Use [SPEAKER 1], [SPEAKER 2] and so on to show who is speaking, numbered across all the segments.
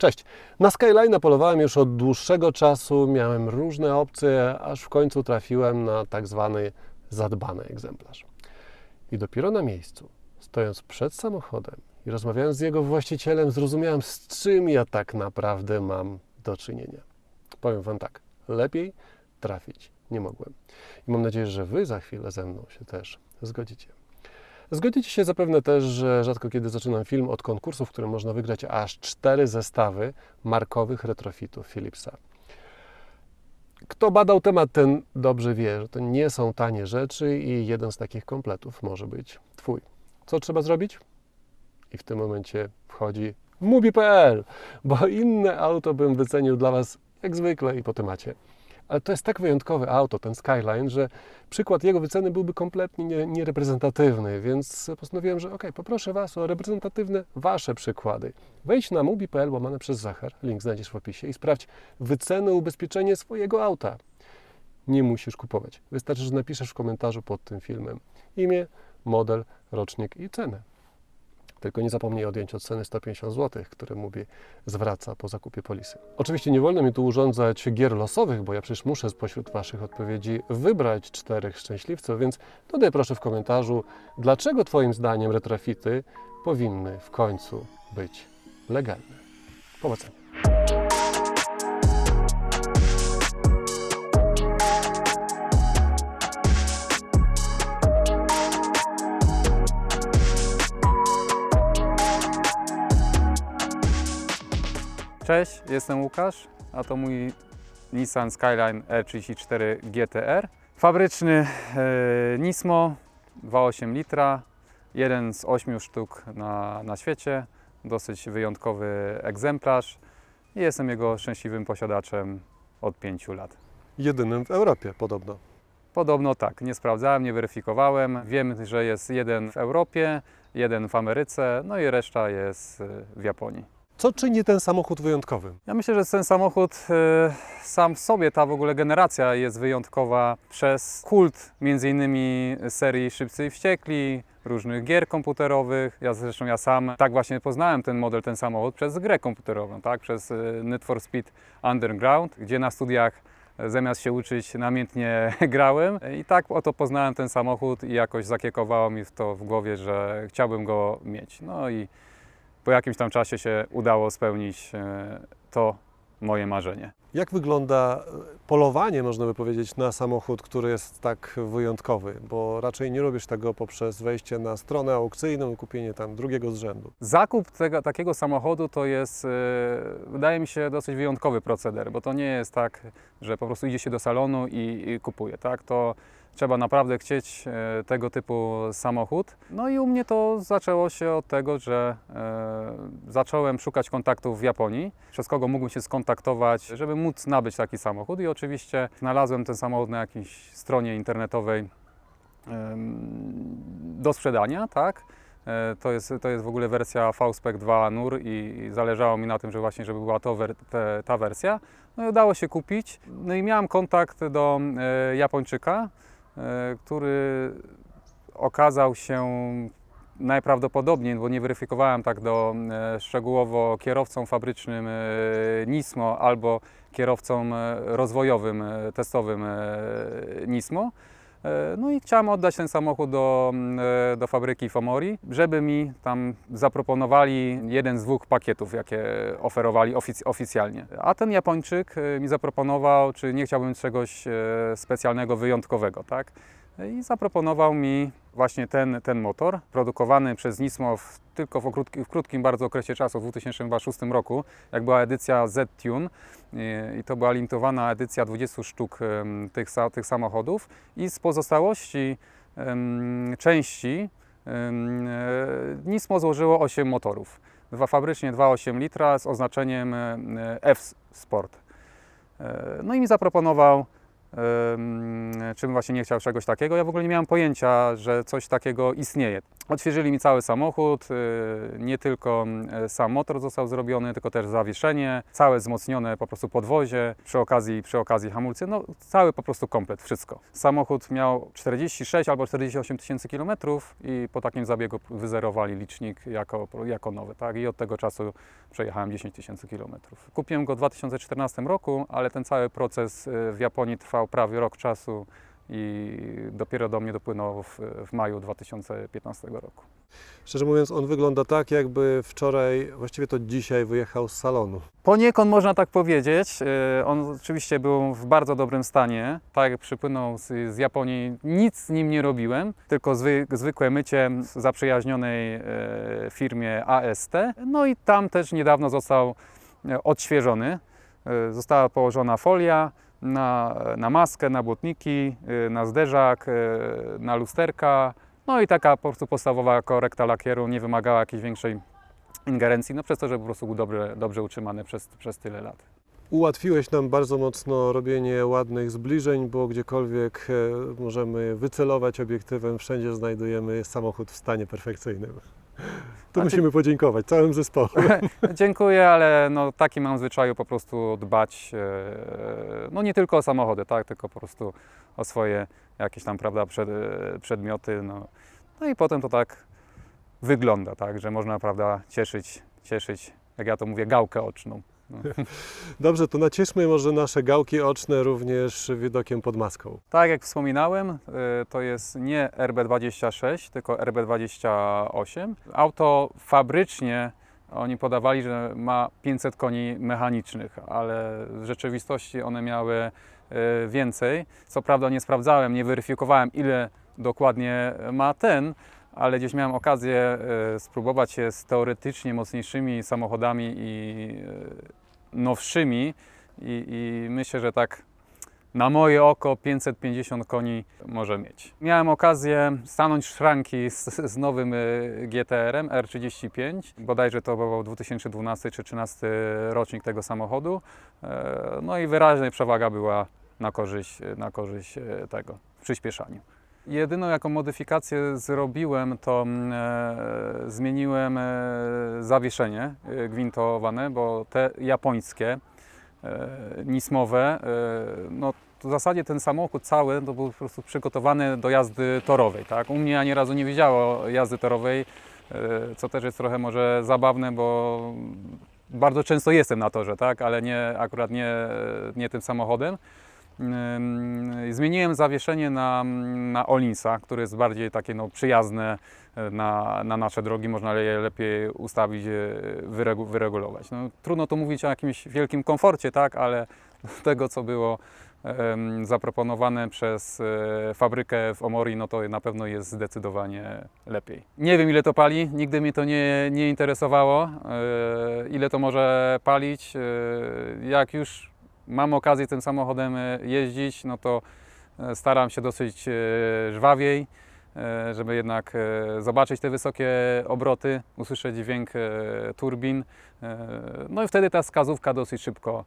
[SPEAKER 1] Cześć. Na Skyline polowałem już od dłuższego czasu, miałem różne opcje, aż w końcu trafiłem na tak zwany zadbany egzemplarz. I dopiero na miejscu, stojąc przed samochodem i rozmawiając z jego właścicielem, zrozumiałem, z czym ja tak naprawdę mam do czynienia. Powiem Wam tak, lepiej trafić nie mogłem. I mam nadzieję, że Wy za chwilę ze mną się też zgodzicie. Zgodzicie się zapewne też, że rzadko kiedy zaczynam film od konkursu, w którym można wygrać aż cztery zestawy markowych retrofitów Philipsa. Kto badał temat, ten dobrze wie, że to nie są tanie rzeczy i jeden z takich kompletów może być Twój. Co trzeba zrobić? I w tym momencie wchodzi Mubi.pl, bo inne auto bym wycenił dla Was jak zwykle i po temacie. Ale to jest tak wyjątkowe auto, ten Skyline, że przykład jego wyceny byłby kompletnie nie- niereprezentatywny, więc postanowiłem, że ok, poproszę Was o reprezentatywne Wasze przykłady. Wejdź na mubi.pl łamane przez Zachar, link znajdziesz w opisie i sprawdź wycenę ubezpieczenie swojego auta. Nie musisz kupować. Wystarczy, że napiszesz w komentarzu pod tym filmem imię, model, rocznik i cenę. Tylko nie zapomnij odjąć od ceny 150 zł, które Mubi zwraca po zakupie polisy. Oczywiście nie wolno mi tu urządzać gier losowych, bo ja przecież muszę spośród Waszych odpowiedzi wybrać czterech szczęśliwców, więc dodaj proszę w komentarzu, dlaczego Twoim zdaniem retrofity powinny w końcu być legalne. Powodzenia.
[SPEAKER 2] Cześć, jestem Łukasz, a to mój Nissan Skyline R34 GTR. Fabryczny e, Nismo 2,8 litra, jeden z 8 sztuk na, na świecie, dosyć wyjątkowy egzemplarz i jestem jego szczęśliwym posiadaczem od 5 lat.
[SPEAKER 1] Jedynym w Europie podobno.
[SPEAKER 2] Podobno tak, nie sprawdzałem, nie weryfikowałem. Wiem, że jest jeden w Europie, jeden w Ameryce, no i reszta jest e, w Japonii.
[SPEAKER 1] Co czyni ten samochód wyjątkowym?
[SPEAKER 2] Ja myślę, że ten samochód e, sam w sobie, ta w ogóle generacja jest wyjątkowa przez kult między innymi serii Szybcy i Wściekli, różnych gier komputerowych. Ja zresztą ja sam tak właśnie poznałem ten model, ten samochód przez grę komputerową, tak? przez e, Need for Speed Underground, gdzie na studiach e, zamiast się uczyć namiętnie grałem i tak oto poznałem ten samochód i jakoś zakiekowało mi to w głowie, że chciałbym go mieć. No i po jakimś tam czasie się udało spełnić e, to moje marzenie.
[SPEAKER 1] Jak wygląda e, polowanie, można by powiedzieć, na samochód, który jest tak wyjątkowy? Bo raczej nie robisz tego poprzez wejście na stronę aukcyjną i kupienie tam drugiego z rzędu.
[SPEAKER 2] Zakup tego, takiego samochodu to jest, e, wydaje mi się, dosyć wyjątkowy proceder, bo to nie jest tak, że po prostu idzie się do salonu i, i kupuje, tak? To trzeba naprawdę chcieć e, tego typu samochód. No i u mnie to zaczęło się od tego, że e, zacząłem szukać kontaktów w Japonii, przez kogo mógłbym się skontaktować, żeby móc nabyć taki samochód i oczywiście znalazłem ten samochód na jakiejś stronie internetowej do sprzedania, tak? E, To jest, to jest w ogóle wersja V-Spec 2 NUR i zależało mi na tym, że właśnie, żeby była to wer, te, ta wersja. No i udało się kupić. No i miałem kontakt do Japończyka, który okazał się najprawdopodobniej, bo nie weryfikowałem tak do e, szczegółowo kierowcą fabrycznym e, Nismo albo kierowcą e, rozwojowym, e, testowym e, Nismo. E, No i chciałem oddać ten samochód do, mm, e, do fabryki Fomori, żeby mi tam zaproponowali jeden z dwóch pakietów, jakie oferowali ofic- oficjalnie. A ten Japończyk e, mi zaproponował, czy nie chciałbym czegoś specjalnego, wyjątkowego, tak? I zaproponował mi właśnie ten, ten motor, produkowany przez Nismo w, tylko w, krótki, w krótkim bardzo okresie czasu, w 2006 roku, jak była edycja Z-Tune i, to była limitowana edycja 20 sztuk tych, tych samochodów i z pozostałości części e, Nismo złożyło 8 motorów. Dwa fabrycznie 2,8 litra z oznaczeniem e, F-Sport. E, No i mi zaproponował, czym właśnie nie chciał czegoś takiego. Ja w ogóle nie miałem pojęcia, że coś takiego istnieje. Odświeżyli mi cały samochód, y, nie tylko y, sam motor został zrobiony, tylko też zawieszenie, całe wzmocnione po prostu podwozie, przy okazji, przy okazji hamulcy, no cały po prostu komplet, wszystko. Samochód miał 46 albo 48 tysięcy kilometrów i po takim zabiegu wyzerowali licznik jako, jako nowy, tak? I od tego czasu przejechałem 10 tysięcy kilometrów. Kupiłem go w 2014 roku, ale ten cały proces y, w Japonii trwał prawie rok czasu i dopiero do mnie dopłynął w, w maju 2015 roku.
[SPEAKER 1] Szczerze mówiąc, on wygląda tak, jakby wczoraj, właściwie to dzisiaj wyjechał z salonu.
[SPEAKER 2] Poniekąd można tak powiedzieć. E, On oczywiście był w bardzo dobrym stanie. Tak jak przypłynął z, z Japonii, nic z nim nie robiłem, tylko zwy, zwykłe mycie w zaprzyjaźnionej e, firmie AST. No i tam też niedawno został e, odświeżony. Została położona folia na, na maskę, na błotniki, e, na zderzak, e, na lusterka. No i taka po prostu podstawowa korekta lakieru nie wymagała jakiejś większej ingerencji, no przez to, że po prostu był dobrze, dobrze utrzymany przez, przez tyle lat.
[SPEAKER 1] Ułatwiłeś nam bardzo mocno robienie ładnych zbliżeń, bo gdziekolwiek e, możemy wycelować obiektywem, wszędzie znajdujemy samochód w stanie perfekcyjnym. Tu musimy podziękować całym zespołowi.
[SPEAKER 2] Dziękuję, ale no, taki mam zwyczaju po prostu dbać, e, no nie tylko o samochody, tak, tylko po prostu o swoje jakieś tam, prawda, przed, e, przedmioty, no. no i potem to tak wygląda, tak, że można, prawda, cieszyć, cieszyć, jak ja to mówię, gałkę oczną.
[SPEAKER 1] Dobrze, to nacieszmy może nasze gałki oczne również widokiem pod maską.
[SPEAKER 2] Tak jak wspominałem, y, to jest nie RB26, tylko RB28. Auto fabrycznie oni podawali, że ma 500 koni mechanicznych, ale w rzeczywistości one miały y, więcej. Co prawda nie sprawdzałem, nie weryfikowałem ile dokładnie ma ten, ale gdzieś miałem okazję y, spróbować się z teoretycznie mocniejszymi samochodami i nowszymi i, i myślę, że tak na moje oko 550 koni może mieć. Miałem okazję stanąć szranki z, z nowym y, GTR-em R35. Bodajże to był 2012 czy 2013 rocznik tego samochodu. E, No i wyraźna przewaga była na korzyść, na korzyść e, tego w przyspieszaniu. Jedyną jaką modyfikację zrobiłem, to mm, e, zmieniłem e, zawieszenie e, gwintowane, bo te japońskie e, nismowe, e, no w zasadzie ten samochód cały to był po prostu przygotowany do jazdy torowej. Tak? U mnie ani razu nie wiedziało jazdy torowej, e, co też jest trochę może zabawne, bo bardzo często jestem na torze, tak? ale nie, akurat nie, nie tym samochodem. Zmieniłem zawieszenie na, na Olinsa, który jest bardziej takie no, przyjazne e, na, na nasze drogi, można je lepiej ustawić, e, wyregu, wyregulować. No, trudno tu mówić o jakimś wielkim komforcie, tak, ale tego, co było zaproponowane przez e, fabrykę w Omori, no to na pewno jest zdecydowanie lepiej. Nie wiem, ile to pali, nigdy mnie to nie, nie interesowało, ile to może palić. Jak już mam okazję tym samochodem e, jeździć, no to e, staram się dosyć e, żwawiej, żeby jednak zobaczyć te wysokie obroty, usłyszeć dźwięk turbin. No i wtedy ta wskazówka dosyć szybko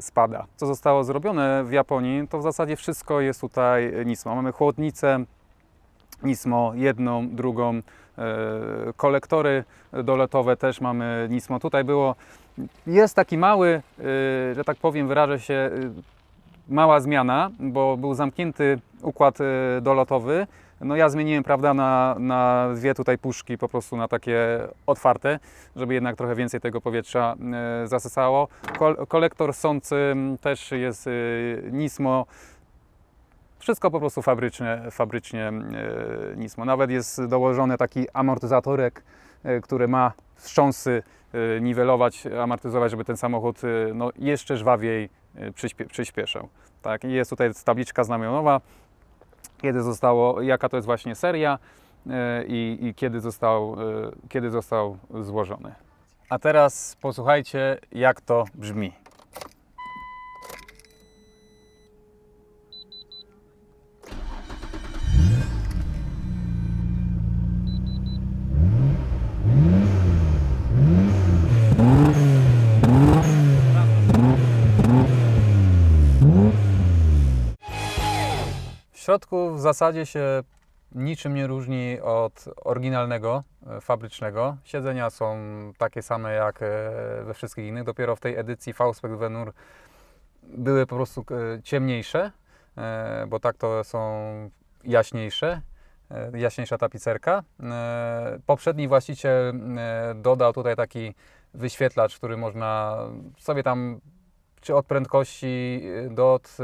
[SPEAKER 2] spada. Co zostało zrobione w Japonii, to w zasadzie wszystko jest tutaj Nismo. Mamy chłodnicę, Nismo, jedną, drugą, kolektory doletowe też mamy Nismo. Tutaj było, jest taki mały, e, że tak powiem, wyrażę się, e, mała zmiana, bo był zamknięty układ e, dolotowy. No ja zmieniłem, prawda, na, na dwie tutaj puszki po prostu na takie otwarte, żeby jednak trochę więcej tego powietrza zasysało. Kol, kolektor sący też jest Nismo. Wszystko po prostu fabrycznie, fabrycznie Nismo. Nawet jest dołożony taki amortyzatorek, który ma wstrząsy e, niwelować, amortyzować, żeby ten samochód e, no, jeszcze żwawiej przyspie, przyspieszał. Tak, jest tutaj tabliczka znamionowa, kiedy zostało, jaka to jest właśnie seria i, i kiedy, został, kiedy został złożony. A teraz posłuchajcie, jak to brzmi. Środku w zasadzie się niczym nie różni od oryginalnego, e, fabrycznego. Siedzenia są takie same jak e, we wszystkich innych. Dopiero w tej edycji V-Spec Venur były po prostu e, ciemniejsze, bo tak to są jaśniejsze, jaśniejsza tapicerka. Poprzedni właściciel dodał tutaj taki wyświetlacz, który można sobie tam czy od prędkości y, do, od,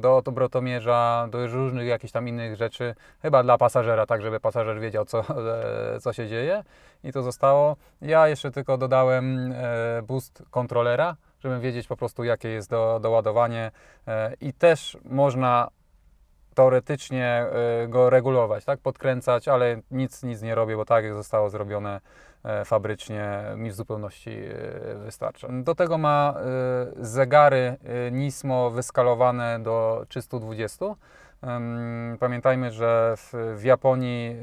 [SPEAKER 2] do od obrotomierza, do różnych jakichś tam innych rzeczy, chyba dla pasażera, tak żeby pasażer wiedział, co, e, co się dzieje i to zostało. Ja jeszcze tylko dodałem e, boost kontrolera, żeby wiedzieć po prostu, jakie jest do, doładowanie e, i też można teoretycznie go regulować, tak, podkręcać, ale nic, nic nie robię, bo tak jak zostało zrobione fabrycznie, mi w zupełności e, wystarcza. Do tego ma e, zegary e, Nismo wyskalowane do 320. Em, Pamiętajmy, że w, Japonii e,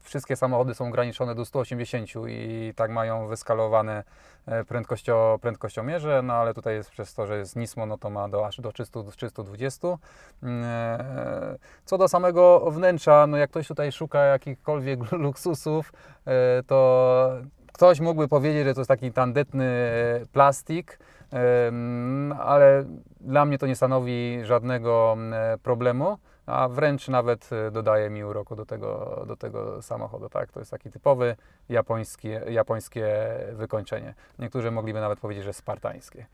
[SPEAKER 2] wszystkie samochody są ograniczone do 180 i tak mają wyskalowane e, prędkościo, prędkościomierze, no ale tutaj jest przez to, że jest Nismo, no to ma do, aż do 300, 320. Mm, e, Co do samego wnętrza, no jak ktoś tutaj szuka jakichkolwiek luksusów, e, to ktoś mógłby powiedzieć, że to jest taki tandetny e, plastik, em, ale dla mnie to nie stanowi żadnego e, problemu, a wręcz nawet e, dodaje mi uroku do tego, do tego samochodu. Tak? To jest taki typowy japońskie, japońskie wykończenie. Niektórzy mogliby nawet powiedzieć, że spartańskie.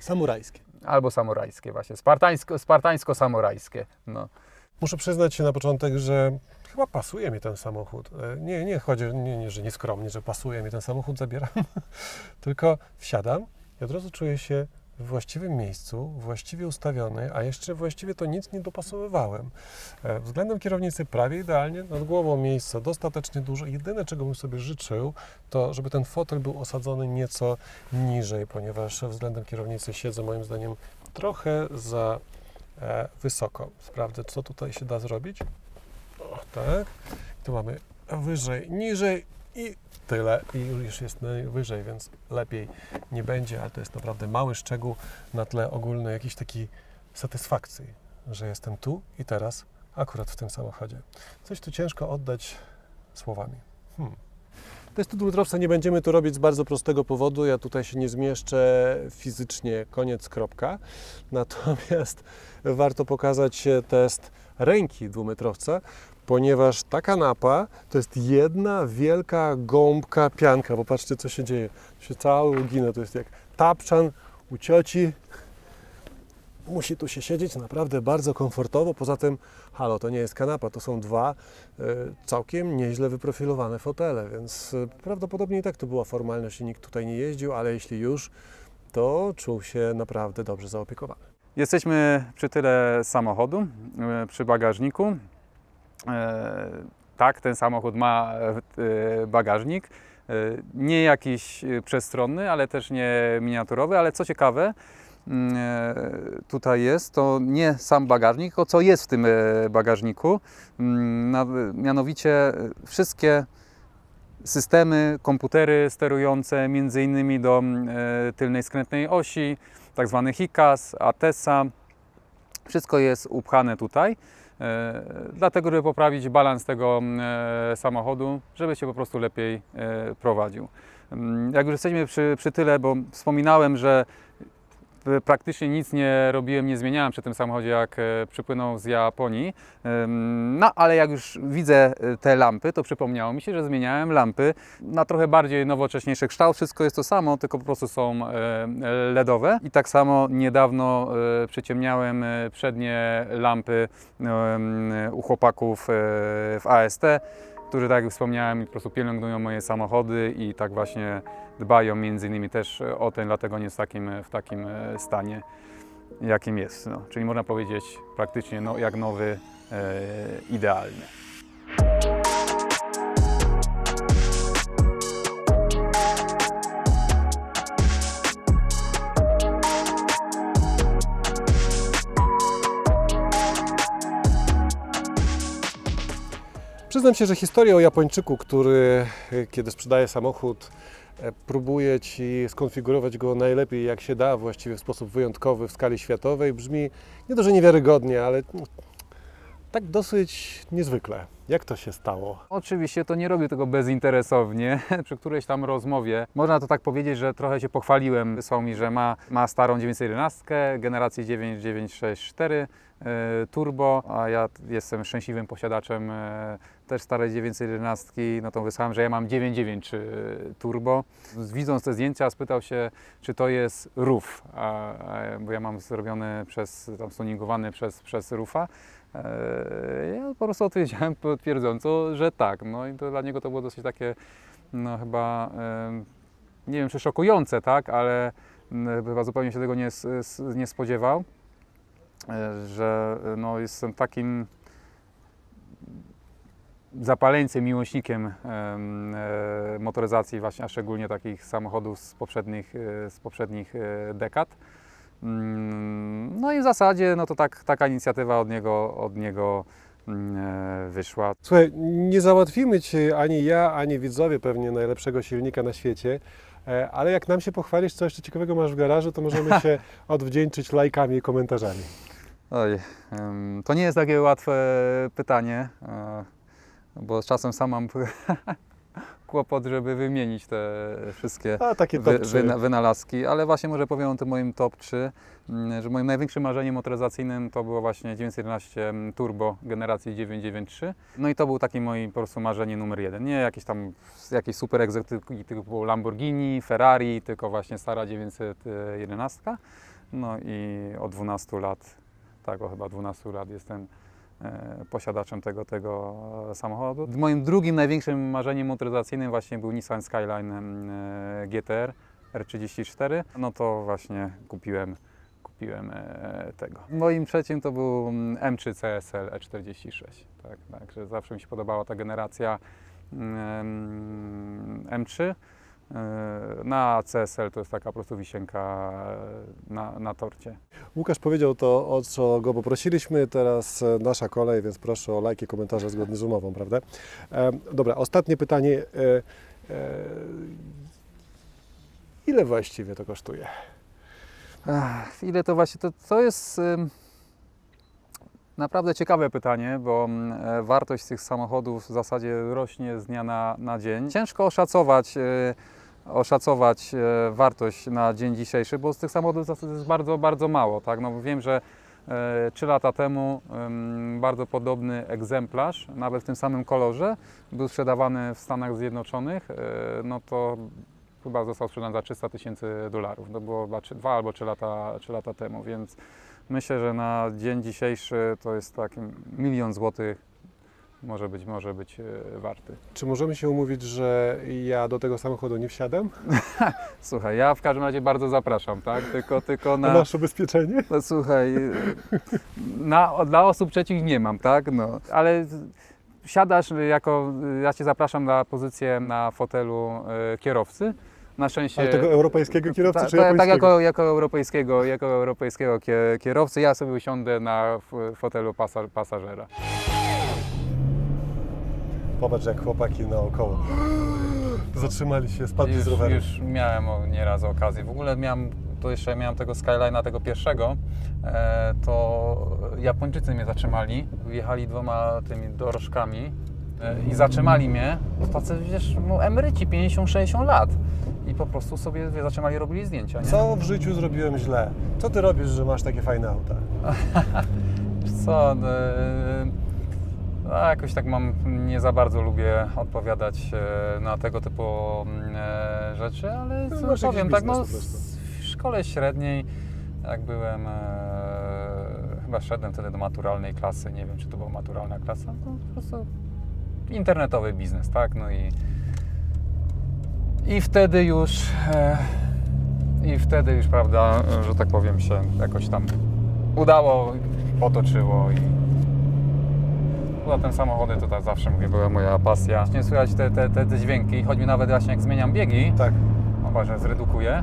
[SPEAKER 1] Samurajskie.
[SPEAKER 2] Albo samurajskie właśnie, spartańsko, spartańsko-samurajskie. No.
[SPEAKER 1] Muszę przyznać się na początek, że chyba pasuje mi ten samochód. E, Nie, nie chodzi, nie, nie, że nieskromnie, że pasuje mi ten samochód, zabieram. Tylko wsiadam i od razu czuję się w właściwym miejscu, właściwie ustawiony, a jeszcze właściwie to nic nie dopasowywałem. E, Względem kierownicy prawie idealnie, nad głową miejsca dostatecznie dużo. Jedyne, czego bym sobie życzył, to żeby ten fotel był osadzony nieco niżej, ponieważ względem kierownicy siedzę moim zdaniem trochę za e, wysoko. Sprawdzę, co tutaj się da zrobić. O, tak. Tu mamy wyżej, niżej i tyle. I już jest najwyżej, więc lepiej nie będzie, ale to jest naprawdę mały szczegół na tle ogólnej jakiejś takiej satysfakcji, że jestem tu i teraz, akurat w tym samochodzie. Coś tu ciężko oddać słowami. Hmm. Testu dwutrowca nie będziemy tu robić z bardzo prostego powodu. Ja tutaj się nie zmieszczę fizycznie, koniec, kropka. Natomiast warto pokazać test ręki dwumetrowca, ponieważ ta kanapa to jest jedna wielka gąbka pianka. Popatrzcie, co się dzieje. To się cały ugina. To jest jak tapczan u cioci. Musi tu się siedzieć naprawdę bardzo komfortowo. Poza tym, halo, to nie jest kanapa, to są dwa e, całkiem nieźle wyprofilowane fotele, więc e, prawdopodobnie i tak to była formalność i nikt tutaj nie jeździł, ale jeśli już, to czuł się naprawdę dobrze zaopiekowany.
[SPEAKER 2] Jesteśmy przy tyle samochodu, e, przy bagażniku. E, Tak, ten samochód ma e, bagażnik. E, Nie jakiś przestronny, ale też nie miniaturowy, ale co ciekawe, mm, tutaj jest, to nie sam bagażnik, tylko co jest w tym bagażniku. Mm, Mianowicie wszystkie systemy, komputery sterujące między innymi do mm, tylnej skrętnej osi, tak zwany HICAS, ATESA. Wszystko jest upchane tutaj, dlatego żeby poprawić balans tego mm, e, samochodu, żeby się po prostu lepiej e, prowadził. Mm, Jak już jesteśmy przy, przy tyle, bo wspominałem, że e, praktycznie nic nie robiłem, nie zmieniałem przy tym samochodzie, jak e, przypłynął z Japonii. No, ale jak już widzę e, te lampy, to przypomniało mi się, że zmieniałem lampy na trochę bardziej nowocześniejszy kształt. Wszystko jest to samo, tylko po prostu są e, LEDowe. I tak samo niedawno przyciemniałem przednie lampy u chłopaków w AST, którzy, tak jak wspomniałem, po prostu pielęgnują moje samochody i tak właśnie dbają między innymi też o ten, dlatego nie jest w takim, w takim e, stanie, jakim jest. No, czyli można powiedzieć praktycznie no, jak nowy, e, idealny.
[SPEAKER 1] Przyznam się, że historia o Japończyku, który e, kiedy sprzedaje samochód, e, próbuje Ci skonfigurować go najlepiej jak się da, właściwie w sposób wyjątkowy w skali światowej, brzmi nie to, niewiarygodnie, ale tak dosyć niezwykle. Jak to się stało?
[SPEAKER 2] Oczywiście to nie robię tego bezinteresownie. Przy którejś tam rozmowie można to tak powiedzieć, że trochę się pochwaliłem. Wysłał mi, że ma, ma starą 911 generacji 9964 e, turbo, a ja jestem szczęśliwym posiadaczem e, też starej 911. No to wysłałem, że ja mam 993 turbo. Widząc te zdjęcia spytał się, czy to jest RUF, bo ja mam zrobiony przez, tam stuningowany przez, przez RUFa. Ja po prostu odpowiedziałem potwierdząco, że tak. No i to dla niego to było dosyć takie, no chyba, nie wiem czy szokujące, tak, ale chyba zupełnie się tego nie, nie spodziewał, e, że no jestem takim zapaleńcem, miłośnikiem em, e, motoryzacji właśnie, a szczególnie takich samochodów z poprzednich, e, z poprzednich e, dekad. Mm, No i w zasadzie no to tak, taka inicjatywa od niego, od niego mm, e, wyszła.
[SPEAKER 1] Słuchaj, nie załatwimy Ci ani ja, ani widzowie pewnie najlepszego silnika na świecie, e, ale jak nam się pochwalisz, co jeszcze ciekawego masz w garażu, to możemy się odwdzięczyć lajkami i komentarzami.
[SPEAKER 2] Oj, to nie jest takie łatwe pytanie, e, bo z czasem sam mam kłopot, żeby wymienić te wszystkie
[SPEAKER 1] A
[SPEAKER 2] wy, wyna, wynalazki, ale właśnie może powiem o tym moim top 3, mm, że moim największym marzeniem motoryzacyjnym to było właśnie 911 Turbo generacji 993. No i to był taki mój po prostu marzenie numer jeden. Nie jakieś tam jakieś super egzotyki typu Lamborghini, Ferrari, tylko właśnie stara 911. No i od 12 lat, tak chyba 12 lat jestem e, posiadaczem tego, tego samochodu. Moim drugim największym marzeniem motoryzacyjnym właśnie był Nissan Skyline e, GTR R34. No to właśnie kupiłem, kupiłem e, tego. Moim trzecim to był mm, M3 CSL E46. Tak, także zawsze mi się podobała ta generacja mm, M3. E, Na CSL to jest taka po prostu wisienka e, na, na torcie.
[SPEAKER 1] Łukasz powiedział to, o co go poprosiliśmy, teraz e, nasza kolej, więc proszę o lajki, komentarze zgodnie z umową, prawda? E, dobra, ostatnie pytanie. E, e, ile właściwie to kosztuje?
[SPEAKER 2] Ach, ile to właśnie, to, to jest ym, naprawdę ciekawe pytanie, bo e, wartość tych samochodów w zasadzie rośnie z dnia na, na dzień. Ciężko oszacować, e, oszacować e, wartość na dzień dzisiejszy, bo z tych samochodów jest bardzo, bardzo mało. Tak? No, wiem, że e, trzy lata temu bardzo podobny egzemplarz, nawet w tym samym kolorze, był sprzedawany w Stanach Zjednoczonych, e, no to chyba został sprzedany za 300 tysięcy dolarów. To było chyba trzy- dwa albo trzy lata, trzy lata temu, więc myślę, że na dzień dzisiejszy to jest taki milion złotych może być, może być e, warty.
[SPEAKER 1] Czy możemy się umówić, że ja do tego samochodu nie wsiadam?
[SPEAKER 2] Słuchaj, ja w każdym razie bardzo zapraszam, tak? Tylko, tylko
[SPEAKER 1] A
[SPEAKER 2] na...
[SPEAKER 1] masz ubezpieczenie?
[SPEAKER 2] No, słuchaj, na, dla osób trzecich nie mam, tak? No, ale siadasz jako, ja Cię zapraszam na pozycję na fotelu e, kierowcy. Na szczęście...
[SPEAKER 1] Ale tego europejskiego kierowcy
[SPEAKER 2] Ta-
[SPEAKER 1] czy
[SPEAKER 2] ta-
[SPEAKER 1] japońskiego?
[SPEAKER 2] Tak jako, jako, europejskiego, jako europejskiego kie- kierowcy, ja sobie usiądę na fotelu pasa, pasażera.
[SPEAKER 1] Popatrz jak chłopaki naokoło. Zatrzymali się, spadli
[SPEAKER 2] Już,
[SPEAKER 1] z roweru.
[SPEAKER 2] już miałem nieraz okazję. W ogóle miałem, to jeszcze miałem tego Skyline'a, tego pierwszego, e, to Japończycy mnie zatrzymali, wjechali dwoma tymi dorożkami e, i zatrzymali mnie, to tacy, wiesz, no, emeryci, 50-60 lat. I po prostu sobie wie, zatrzymali, robili zdjęcia, nie?
[SPEAKER 1] Co w życiu zrobiłem źle? Co ty robisz, że masz takie fajne auta?
[SPEAKER 2] Co, no, no, jakoś tak mam, nie za bardzo lubię odpowiadać e, na tego typu mm, e, rzeczy, ale
[SPEAKER 1] No,
[SPEAKER 2] co powiem, tak no,
[SPEAKER 1] prostu.
[SPEAKER 2] w szkole średniej, jak byłem, e, chyba szedłem wtedy do maturalnej klasy, nie wiem czy to była maturalna klasa, no po prostu internetowy biznes, tak, no i i wtedy już e, i wtedy już, prawda, że tak powiem się jakoś tam udało, potoczyło i tym samochody to tak zawsze mówię, była moja pasja. Nie słychać te, te, te, te dźwięki, choćby nawet właśnie jak zmieniam biegi,
[SPEAKER 1] Tak.
[SPEAKER 2] o właśnie zredukuję.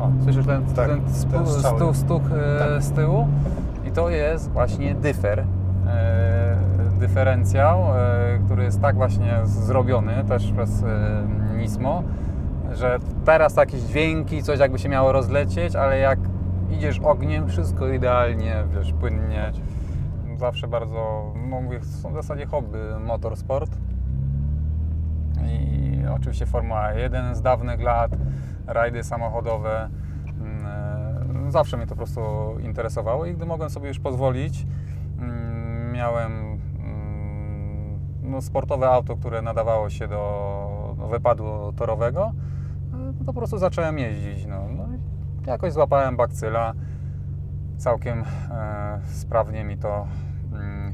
[SPEAKER 2] O, słyszysz ten,
[SPEAKER 1] Tak,
[SPEAKER 2] ten, spu,
[SPEAKER 1] ten strzały.
[SPEAKER 2] stuk, stuk e,
[SPEAKER 1] Tak.
[SPEAKER 2] z tyłu? I to jest właśnie dyfer. E, dyferencjał, e, który jest tak właśnie zrobiony też przez e, Nismo, że teraz jakieś dźwięki, coś jakby się miało rozlecieć, ale jak idziesz ogniem, wszystko idealnie, wiesz, płynnie. Zawsze bardzo, no mówię, są w zasadzie hobby motorsport. I oczywiście Formuła 1 z dawnych lat, rajdy samochodowe. Mm, e, Zawsze mnie to po prostu interesowało i gdy mogłem sobie już pozwolić, mm, miałem mm, no, sportowe auto, które nadawało się do, wypadu torowego, e, no to po prostu zacząłem jeździć. No, no jakoś złapałem bakcyla. Całkiem e, sprawnie mi to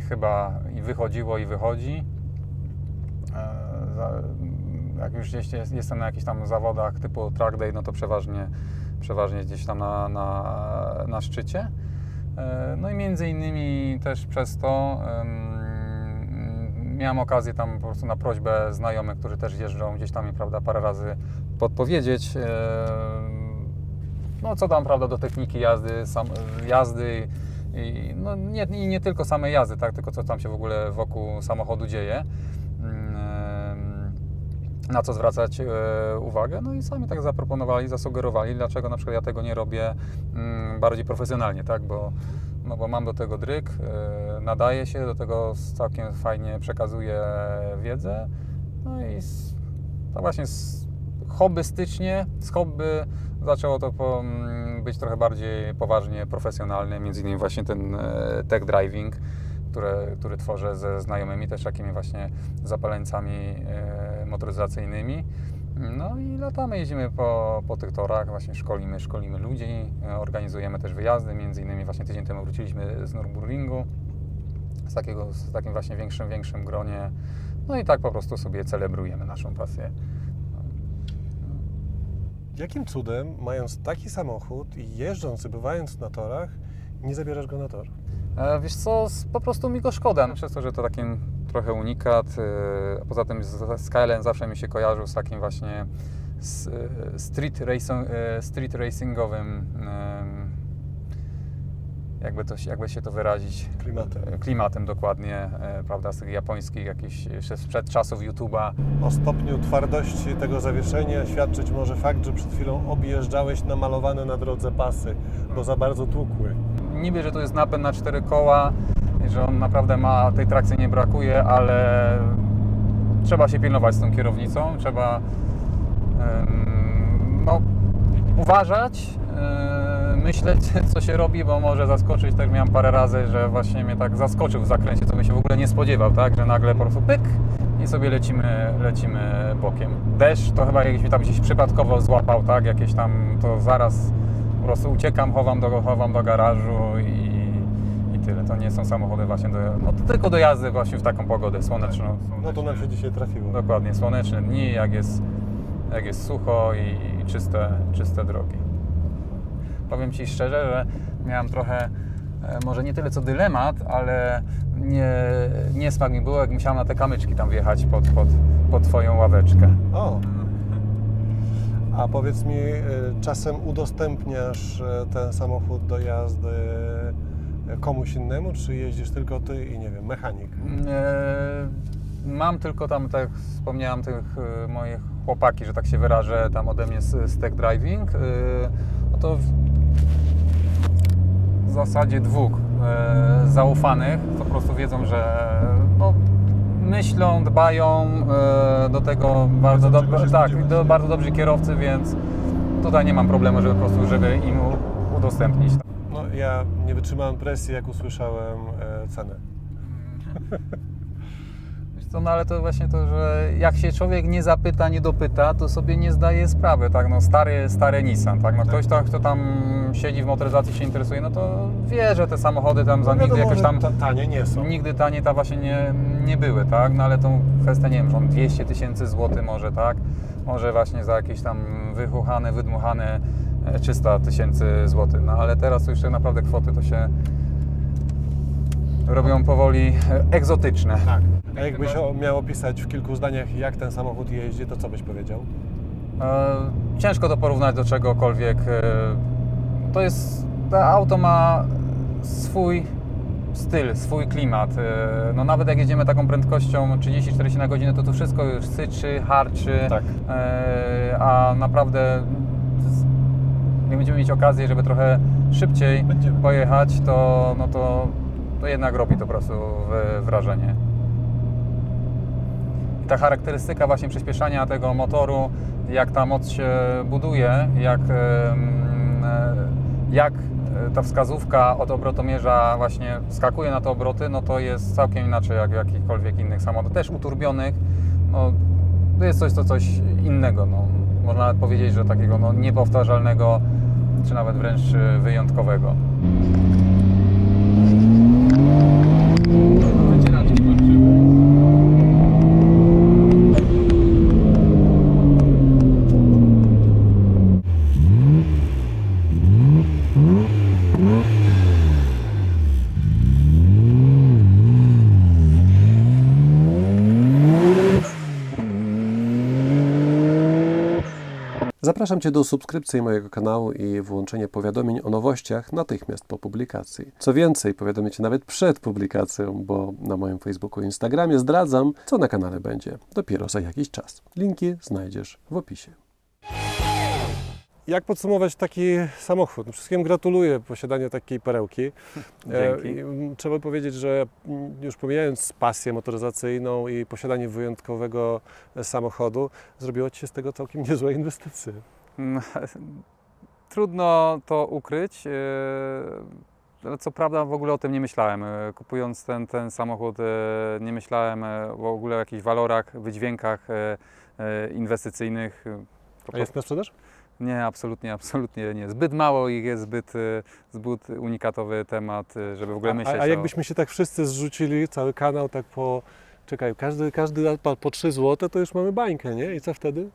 [SPEAKER 2] chyba i wychodziło, i wychodzi. E, jak już gdzieś jest, jestem na jakichś tam zawodach typu track day, no to przeważnie, przeważnie gdzieś tam na, na, na szczycie. E, No i między innymi też przez to em, miałem okazję tam po prostu na prośbę znajomych, którzy też jeżdżą gdzieś tam mi, prawda, parę razy podpowiedzieć, em, no co tam, prawda, do techniki jazdy, sam, jazdy i no nie, i nie tylko samej jazdy, tak, tylko co tam się w ogóle wokół samochodu dzieje. Em, na co zwracać e, uwagę. No i sami tak zaproponowali, zasugerowali, dlaczego na przykład ja tego nie robię mm, bardziej profesjonalnie, tak? Bo, no bo mam do tego dryk, e, nadaję się, do tego całkiem fajnie przekazuję wiedzę. No i to właśnie z, hobbystycznie, z hobby zaczęło to mm, być trochę bardziej poważnie profesjonalne, między innymi właśnie ten e, tech driving, które, który tworzę ze znajomymi, też takimi właśnie zapaleńcami e, motoryzacyjnymi. No i latamy, jeździmy po, po tych torach, właśnie szkolimy, szkolimy ludzi, e, organizujemy też wyjazdy, między innymi właśnie tydzień temu wróciliśmy z Nürburgringu, z, takiego, z takim właśnie większym, większym gronie. No i tak po prostu sobie celebrujemy naszą pasję.
[SPEAKER 1] Jakim cudem, mając taki samochód i jeżdżąc i bywając na torach, nie zabierasz go na tor?
[SPEAKER 2] E, Wiesz co, po prostu mi go szkoda. No, Przez to, że to taki trochę unikat, e, a poza tym Skyline zawsze mi się kojarzył z takim właśnie e, street, racing, e, street racingowym, jakby, to, się- jakby się to wyrazić,
[SPEAKER 1] Klimatem.
[SPEAKER 2] E, klimatem dokładnie, e, prawda, z tych japońskich jakichś jeszcze sprzed czasów YouTube'a.
[SPEAKER 1] O stopniu twardości tego zawieszenia świadczyć może fakt, że przed chwilą objeżdżałeś namalowane na drodze pasy, bo za bardzo tłukły.
[SPEAKER 2] Niby, że to jest napęd na cztery koła, że on naprawdę ma, tej trakcji nie brakuje, ale trzeba się pilnować z tą kierownicą, trzeba no, uważać, e, myśleć, co się robi, bo może zaskoczyć. Tak miałem parę razy, że właśnie mnie tak zaskoczył w zakręcie, co bym się w ogóle nie spodziewał, tak, że nagle po prostu pyk i sobie lecimy, lecimy bokiem. Deszcz to chyba jakiś tam gdzieś przypadkowo złapał, tak, jakieś tam to zaraz po prostu uciekam, chowam do, chowam do garażu i, i tyle. To nie są samochody właśnie do, no to tylko do jazdy właśnie w taką pogodę słoneczną.
[SPEAKER 1] No to nam się dzisiaj trafiło.
[SPEAKER 2] Dokładnie, słoneczne dni, jak jest, jak jest sucho i, i czyste, czyste drogi. Powiem Ci szczerze, że miałem trochę, e, może nie tyle co dylemat, ale nie, niesmak mi było, jak musiałem na te kamyczki tam wjechać pod, pod, pod Twoją ławeczkę.
[SPEAKER 1] O! A powiedz mi, y, czasem udostępniasz y, ten samochód do jazdy komuś innemu, czy jeździsz tylko ty i nie wiem, mechanik?
[SPEAKER 2] E, Mam tylko tam, tak wspomniałem, tych e, moich chłopaki, że tak się wyrażę, tam ode mnie z, z Tech Driving. e, No to zasadzie dwóch e, zaufanych, po prostu wiedzą, że no, myślą, dbają e, do tego bardzo,
[SPEAKER 1] czego
[SPEAKER 2] do, tak, do, bardzo dobrzy kierowcy, więc tutaj nie mam problemu, żeby po prostu, żeby im udostępnić.
[SPEAKER 1] No ja nie wytrzymałem presji, jak usłyszałem e, cenę.
[SPEAKER 2] Co, no ale to właśnie to, że jak się człowiek nie zapyta, nie dopyta, to sobie nie zdaje sprawy, tak, no stary, stary Nissan, tak, no ktoś tam, kto tam siedzi w motoryzacji się interesuje, no to wie, że te samochody tam za
[SPEAKER 1] No
[SPEAKER 2] nigdy jakoś tam,
[SPEAKER 1] ta, tanie nie są.
[SPEAKER 2] nigdy tanie tam właśnie nie, nie były, tak, no ale tą kwestię, nie wiem, że on 200 tysięcy złotych może, tak, może właśnie za jakieś tam wychuchane, wydmuchane e, 300 tysięcy złotych, no ale teraz to już tak naprawdę kwoty to się robią powoli e, egzotyczne.
[SPEAKER 1] Tak. A jakbyś miał opisać w kilku zdaniach, jak ten samochód jeździ, to co byś powiedział?
[SPEAKER 2] E, Ciężko to porównać do czegokolwiek. E, To jest. To auto ma swój styl, swój klimat. E, No nawet jak jedziemy taką prędkością 30-40 na godzinę, to to wszystko już syczy, harczy.
[SPEAKER 1] Tak.
[SPEAKER 2] E, A naprawdę jak będziemy mieć okazję, żeby trochę szybciej
[SPEAKER 1] Będziemy.
[SPEAKER 2] pojechać, to, no to to jednak robi to po prostu wrażenie. I ta charakterystyka właśnie przyspieszania tego motoru, jak ta moc się buduje, jak, e, jak e, ta wskazówka od obrotomierza właśnie skakuje na te obroty, no to jest całkiem inaczej jak jakichkolwiek innych samochodach, też uturbionych. No, to jest coś, to coś innego. No. Można nawet powiedzieć, że takiego no, niepowtarzalnego, czy nawet wręcz wyjątkowego.
[SPEAKER 1] Zapraszam Cię do subskrypcji mojego kanału i włączenia powiadomień o nowościach natychmiast po publikacji. Co więcej, powiadomię Cię nawet przed publikacją, bo na moim Facebooku i Instagramie zdradzam, co na kanale będzie dopiero za jakiś czas. Linki znajdziesz w opisie. Jak podsumować taki samochód? No, Wszystkim gratuluję posiadania takiej perełki. E,
[SPEAKER 2] Dzięki.
[SPEAKER 1] mm, Trzeba powiedzieć, że mm, już pomijając pasję motoryzacyjną i posiadanie wyjątkowego e, samochodu, zrobiło Ci się z tego całkiem niezłe inwestycje.
[SPEAKER 2] Trudno to ukryć. e, ale Co prawda w ogóle o tym nie myślałem. E, Kupując ten, ten samochód e, nie myślałem w ogóle o jakichś walorach, wydźwiękach inwestycyjnych.
[SPEAKER 1] A jest na sprzedaż?
[SPEAKER 2] Nie, absolutnie, absolutnie nie. Zbyt mało ich jest, zbyt, zbyt unikatowy temat, żeby w ogóle
[SPEAKER 1] A,
[SPEAKER 2] myśleć
[SPEAKER 1] a
[SPEAKER 2] o...
[SPEAKER 1] jakbyśmy się tak wszyscy zrzucili, cały kanał tak po... Czekaj, każdy, każdy po 3 zł, to już mamy bańkę, nie? I co wtedy?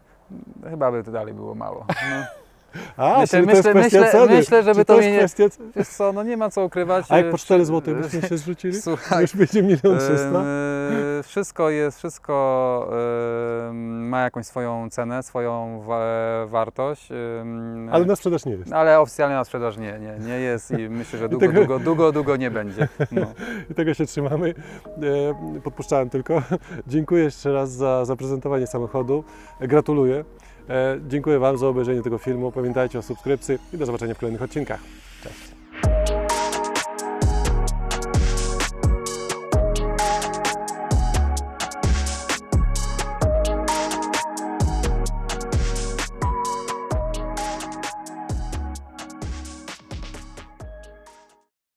[SPEAKER 2] Chyba by to dalej było mało. No.
[SPEAKER 1] A,
[SPEAKER 2] Myślę-
[SPEAKER 1] to jest
[SPEAKER 2] myślę- myślę-
[SPEAKER 1] ceny.
[SPEAKER 2] myślę, żeby
[SPEAKER 1] Czy
[SPEAKER 2] to
[SPEAKER 1] to
[SPEAKER 2] mnie nie-
[SPEAKER 1] jest kwestia...
[SPEAKER 2] Wiesz co, no nie ma co ukrywać.
[SPEAKER 1] A jak
[SPEAKER 2] e,
[SPEAKER 1] po 4
[SPEAKER 2] czy-
[SPEAKER 1] zł byśmy się zrzucili?
[SPEAKER 2] Słuchaj,
[SPEAKER 1] Już będzie milion trzysta?
[SPEAKER 2] Em, e, Wszystko jest, wszystko em, ma jakąś swoją cenę, swoją wa- wartość. em,
[SPEAKER 1] Ale na sprzedaż nie jest.
[SPEAKER 2] ale oficjalnie na sprzedaż nie, nie, nie jest i myślę, że długo,
[SPEAKER 1] tego-
[SPEAKER 2] długo, długo, długo nie będzie. No.
[SPEAKER 1] I tego się trzymamy. E, Podpuszczałem tylko. Dziękuję jeszcze raz za zaprezentowanie samochodu. Gratuluję. E, Dziękuję Wam za obejrzenie tego filmu. Pamiętajcie o subskrypcji i do zobaczenia w kolejnych odcinkach. Cześć.